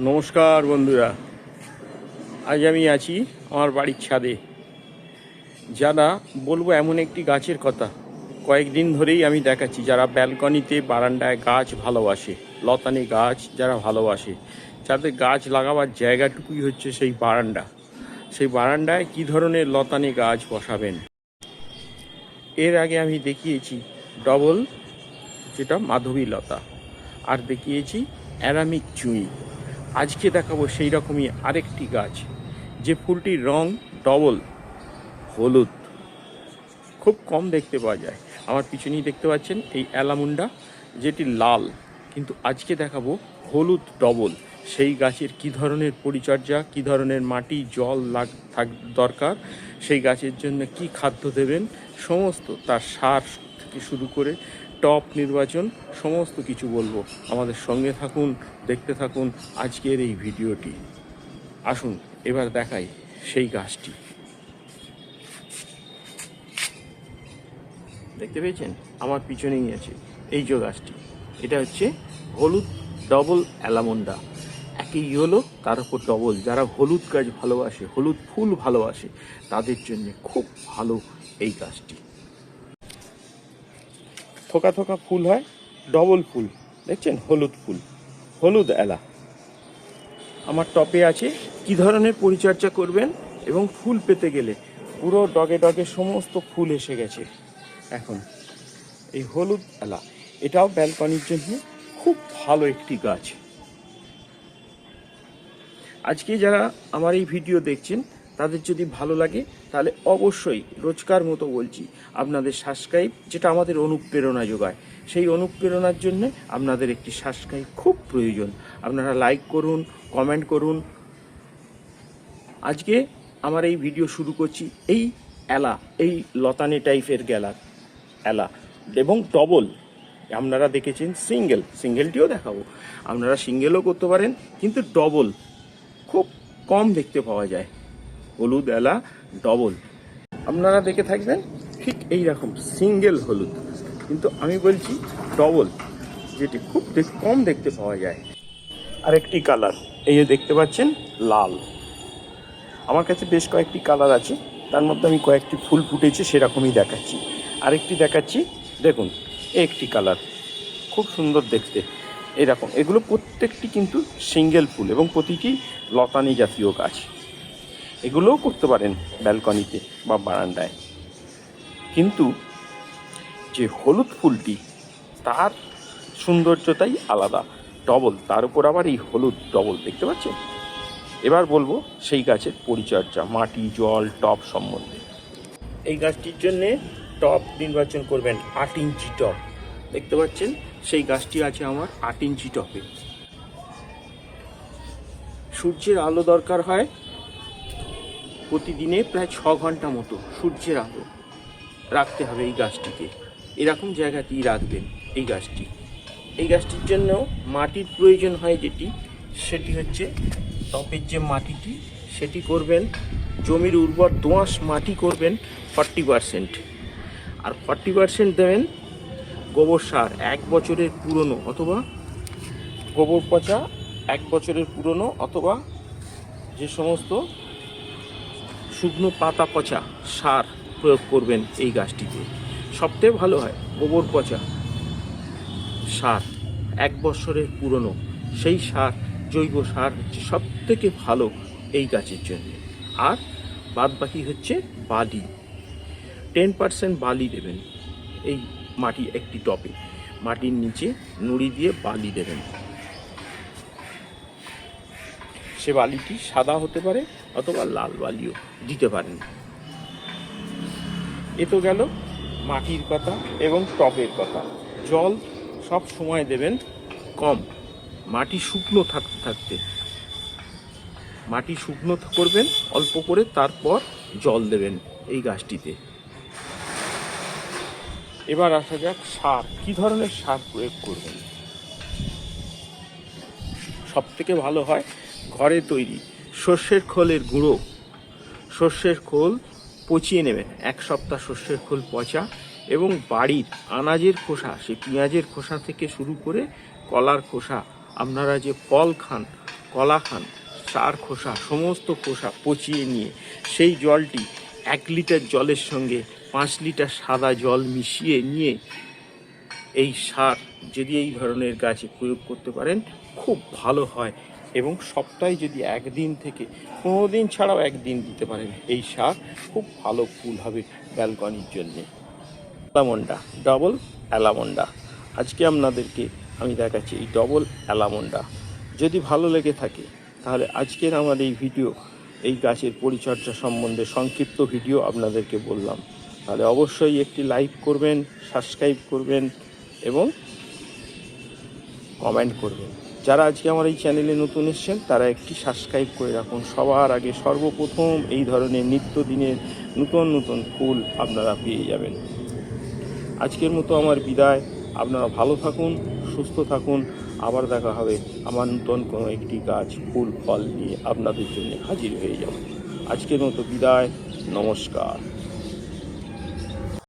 নমস্কার বন্ধুরা। আজ আমি আছি আমার বাড়ির ছাদে। যারা বলব এমন একটি গাছের কথা, কয়েকদিন ধরেই আমি দেখাচ্ছি যারা ব্যালকনিতে বারান্দায় গাছ ভালোবাসে, লতানি গাছ যারা ভালোবাসে, যাদের গাছ লাগাবার জায়গাটুকুই হচ্ছে সেই বারান্দা। সেই বারান্দায় কী ধরনের লতানি গাছ বসাবেন? এর আগে আমি দেখিয়েছি ডবল, যেটা মাধবী লতা, আর দেখিয়েছি অ্যারামিক চুঁই। আজকে দেখাবো সেই রকমই আরেকটি গাছ। যে ফুলটির রং ডবল, হলুদ। খুব কম দেখতে পাওয়া যায়। আমার পিছনেই দেখতে পাচ্ছেন এই অ্যালামুন্ডা, যেটি লাল। কিন্তু আজকে দেখাবো হলুদ ডবল। সেই গাছের কি ধরনের পরিচর্যা, কি ধরনের মাটি, জল লাগ, থাক, দরকার, সেই গাছের জন্য কি খাদ্য দেবেন, সমস্ত তার সার থেকে শুরু করে টপ নির্বাচন, সমস্ত কিছু বলব। আমাদের সঙ্গে থাকুন, দেখতে থাকুন আজকের এই ভিডিওটি। আসুন, এবার দেখাই সেই গাছটি। দেখতে পেয়েছেন? আমার পিছনেই আছে। এই যে গাছটি। এটা হচ্ছে হলুদ ডবল অ্যালামন্ডা। একই ইয়েলো, তার উপর ডবল। যারা হলুদ গাছ ভালোবাসে, হলুদ ফুল ভালোবাসে, তাদের জন্য খুব ভালো এই গাছটি। থোকা থোকা ফুল হয়, ডবল ফুল, দেখছেন? হলুদ ফুল, হলুদ এলা। আমার টপে আছে, কি ধরনের পরিচর্যা করবেন এবং ফুল পেতে গেলে? পুরো ডগে ডগে সমস্ত ফুল এসে গেছে। এখন, এই হলুদ এলা, এটাও ব্যালকনির জন্য খুব ভালো একটি গাছ। আজকে যারা আমার এই ভিডিও দেখছেন তাদের যদি ভালো লাগে, তাহলে অবশ্যই রোজকার মতো বলছি, আপনাদের সাবস্ক্রাইব যেটা আমাদের অনুপ্রেরণা যোগায়। সেই অনুপ্রেরণার জন্য আপনাদের একটি সাবস্ক্রাইব খুব প্রয়োজন। আপনারা লাইক করুন কমেন্ট করুন। আজকে আমার এই ভিডিও শুরু করছি এই এলা, এই লতানে টাইপের গেলা এলা। এবং ডবল আপনারা দেখেছেন সিঙ্গেল সিঙ্গেলটিও দেখাবো। আপনারা সিঙ্গেলও করতে পারেন, কিন্তু ডবল খুব কম দেখতে পাওয়া যায়। হলুদ এলা ডবল। আপনারা দেখে থাকবেন ঠিক এই রকম সিঙ্গেল হলুদ। কিন্তু আমি বলছি ডবল, যেটি খুব কম দেখতে পাওয়া যায়। আরেকটি কালার, এই যে দেখতে পাচ্ছেন লাল। আমার কাছে বেশ কয়েকটি কালার আছে, তার মধ্যে আমি কয়েকটি ফুল ফুটেছে সেরকমই দেখাচ্ছি। আরেকটি দেখাচ্ছি, দেখুন, একটি কালার, খুব সুন্দর দেখতে। এরকম, এগুলো প্রত্যেকটি কিন্তু সিঙ্গেল ফুল এবং প্রতিটি লতানি জাতীয় গাছ। এগুলোও করতে পারেন ব্যালকনিতে বা বারান্দায়। কিন্তু যে হলুদ ফুলটি, তার সৌন্দর্যটাই আলাদা, ডবল। তার উপর আবার এই হলুদ ডবল, দেখতে পাচ্ছেন? এবার বলব সেই গাছের পরিচর্যা, মাটি, জল, টব সম্বন্ধে। এই গাছটির জন্যে টব নির্বাচন করবেন আট ইঞ্চি টব। দেখতে পাচ্ছেন? সেই গাছটি আছে আমার আট ইঞ্চি টবে। সূর্যের আলো দরকার হয় প্রতিদিনে প্রায় ছ ঘণ্টা মতো সূর্যের আলো রাখতে হবে এই গাছটিকে। এরকম জায়গাতেই রাখবেন এই গাছটি। এই গাছটির জন্য মাটির প্রয়োজন হয় যেটি, সেটি হচ্ছে টপের যে মাটিটি, সেটি করবেন, জমির উর্বর দোঁয়াশ মাটি করবেন ফর্টি পারসেন্ট। আর ফর্টি পারসেন্ট দেবেন গোবর সার, এক বছরের পুরনো অথবা গোবর পচা এক বছরের পুরনো অথবা যে সমস্ত শুকনো পাতা পচা সার প্রয়োগ করবেন এই গাছটিতে। সবথেকে ভালো হয় গোবর পচা সার, এক বছরের পুরনো। সেই সার, জৈব সার হচ্ছে সব থেকে ভালো এই গাছের জন্য। আর বাদ বাকি হচ্ছে বালি। টেন পার্সেন্ট বালি দেবেন। এই মাটি একটি টপে মাটির নিচে নুড়ি দিয়ে বালি দেবেন। সে বালিটি সাদা হতে পারে অথবা লাল বালিও দিতে পারেন। এ তো গেল মাটির কথা এবং টবের কথা জল সব সময় দেবেন কম। মাটি শুকনো থাকতে থাকতে। মাটি শুকনো করবেন, অল্প করে তারপর জল দেবেন এই গাছটিতে। এবার আসা যাক সার। কি ধরনের সার প্রয়োগ করবেন? সব থেকে ভালো হয় ঘরে তৈরি। সর্ষের খোলের গুঁড়ো। সর্ষের খোল পচিয়ে নেবেন। এক সপ্তাহ সর্ষের খোল পচা এবং বাড়ির আনাজের খোসা সে পেঁয়াজের খোসা থেকে শুরু করে কলার খোসা, আপনারা যে ফল খান, কলা খান, সার খোসা, সমস্ত খোসা পচিয়ে নিয়ে সেই জলটি এক লিটার জলের সঙ্গে পাঁচ লিটার সাদা জল মিশিয়ে নিয়ে এই সার যদি এই ধরনের গাছে প্রয়োগ করতে পারেন, খুব ভালো হয়। এবং সপ্তাহে যদি একদিন থেকে পনেরো দিন ছাড়াও একদিন দিতে পারেন, এই সার খুব ভালো ফুল হবে ব্যালকনির জন্যে। Allamanda double allamanda. আজকে আপনাদেরকে আমি দেখাচ্ছি এই ডবল অ্যালামন্ডা। যদি ভালো লেগে থাকে, তাহলে আজকের আমার এই ভিডিও, এই গাছের পরিচর্যা সম্বন্ধে সংক্ষিপ্ত ভিডিও আপনাদেরকে বললাম। তাহলে অবশ্যই একটি লাইক করবেন সাবস্ক্রাইব করবেন এবং কমেন্ট করবেন। যারা আজকে আমার এই চ্যানেলে নতুন এসছেন, তারা একটি সাবস্ক্রাইব করে রাখুন। সবার আগে সর্বপ্রথম এই ধরনের নিত্যদিনের নতুন নতুন ফুল আপনারা পেয়ে যাবেন। আজকের মতো আমার বিদায়। আপনারা ভালো থাকুন, সুস্থ থাকুন। আবার দেখা হবে আমার নতুন কোনো একটি গাছ, ফুল, ফল নিয়ে আপনাদের জন্য হাজির হয়ে যাব। আজকের মতো বিদায়। নমস্কার।